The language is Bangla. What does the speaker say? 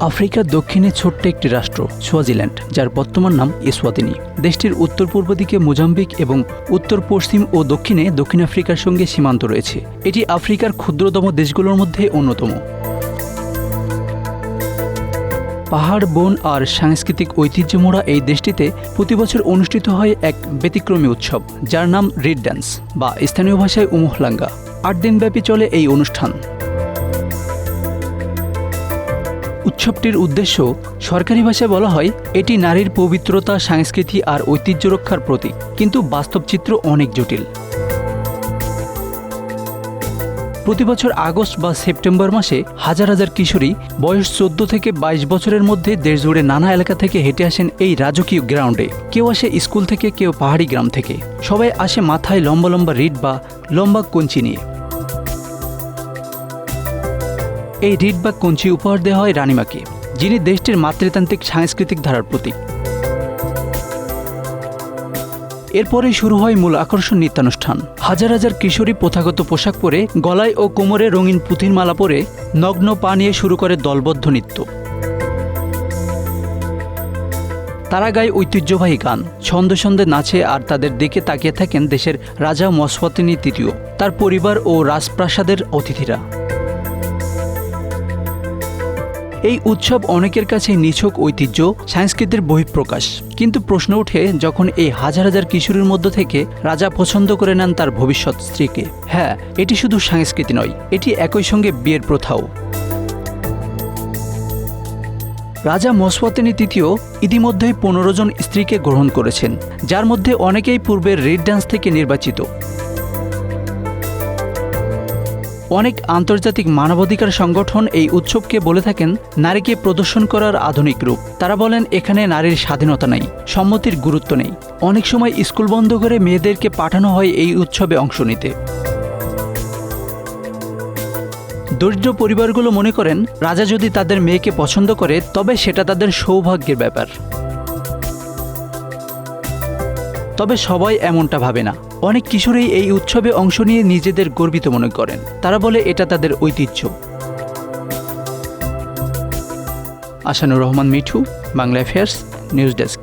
আফ্রিকার দক্ষিণে ছোট্ট একটি রাষ্ট্র, সোয়াজিল্যান্ড, যার বর্তমান নাম ইসওয়াতিনি দেশটির উত্তর পূর্ব দিকে মোজাম্বিক এবং উত্তর পশ্চিম ও দক্ষিণে দক্ষিণ আফ্রিকার সঙ্গে সীমান্ত রয়েছে। এটি আফ্রিকার ক্ষুদ্রতম দেশগুলোর মধ্যে অন্যতম। পাহাড়, বন আর সাংস্কৃতিক ঐতিহ্যমোড়া এই দেশটিতে প্রতি বছর অনুষ্ঠিত হয় এক ব্যতিক্রমী উৎসব, যার নাম রিড ড্যান্স, বা স্থানীয় ভাষায় উমহলাঙ্গা। আট দিনব্যাপী চলে এই অনুষ্ঠান। উৎসবটির উদ্দেশ্য সরকারি ভাষায় বলা হয়, এটি নারীর পবিত্রতা, সংস্কৃতি আর ঐতিহ্য রক্ষার প্রতীক, কিন্তু বাস্তব চিত্র অনেক জটিল। প্রতি বছর আগস্ট বা সেপ্টেম্বর মাসে হাজার হাজার কিশোরী বয়স চোদ্দ থেকে বাইশ বছরের মধ্যে দেশ জুড়ে নানা এলাকা থেকে হেঁটে আসেন এই রাজকীয় গ্রাউন্ডে। কেউ আসে স্কুল থেকে, কেউ পাহাড়ি গ্রাম থেকে। সবাই আসে মাথায় লম্বা লম্বা রিড বা লম্বা কঞ্চি নিয়ে। এই রিড বা কঞ্চি উপহার দেওয়া হয় রানিমাকে, যিনি দেশটির মাতৃতান্ত্রিক সাংস্কৃতিক ধারার প্রতীক। এরপরেই শুরু হয় মূল আকর্ষণ নিত্যানুষ্ঠান। হাজার হাজার কিশোরী প্রথাগত পোশাক পরে গলায় ও কোমরে রঙিন পুঁথির মালা পরে নগ্ন পা নিয়ে শুরু করে দলবদ্ধ নৃত্য। তারা গায় ঐতিহ্যবাহী গান। ছন্দে ছন্দে নাচে আর তাদের দিকে তাকিয়ে থাকেন দেশের রাজা মসফতিনী তৃতীয়, তার পরিবার ও রাজপ্রাসাদের অতিথিরা। এই উৎসব অনেকের কাছে নিছক ঐতিহ্য সংস্কৃতির বহিঃপ্রকাশ। কিন্তু প্রশ্ন ওঠে, যখন এই হাজার হাজার কিশোরের মধ্য থেকে রাজা পছন্দ করে নেন তার ভবিষ্যৎ স্ত্রীকে। হ্যাঁ এটি শুধু সংস্কৃতি নয়, এটি একই সঙ্গে বিয়ের প্রথাও। রাজা মসওয়াতিনী তৃতীয় ইতিমধ্যেই পনেরো জন স্ত্রীকে গ্রহণ করেছেন, যার মধ্যে অনেকেই পূর্বের রেড ডান্স থেকে নির্বাচিত। অনেক আন্তর্জাতিক মানবাধিকার সংগঠন এই উৎসবকে বলে থাকেন নারীকে প্রদর্শন করার আধুনিক রূপ। তারা বলেন, এখানে নারীর স্বাধীনতা নেই, সম্মতির গুরুত্ব নেই। অনেক সময় স্কুল বন্ধ করে মেয়েদেরকে পাঠানো হয় এই উৎসবে অংশ নিতে। দরিদ্র পরিবারগুলো মনে করেন, রাজা যদি তাদের মেয়েকে পছন্দ করে, তবে সেটা তাদের সৌভাগ্যের ব্যাপার। তবে সবাই এমনটা ভাবে না। অনেক কিশোরেই এই উৎসবে অংশ নিয়ে নিজেদের গর্বিত মনে করেন। তারা বলে এটা তাদের ঐতিহ্য। Asanur Rahman, Mithu, Bangla affairs news desk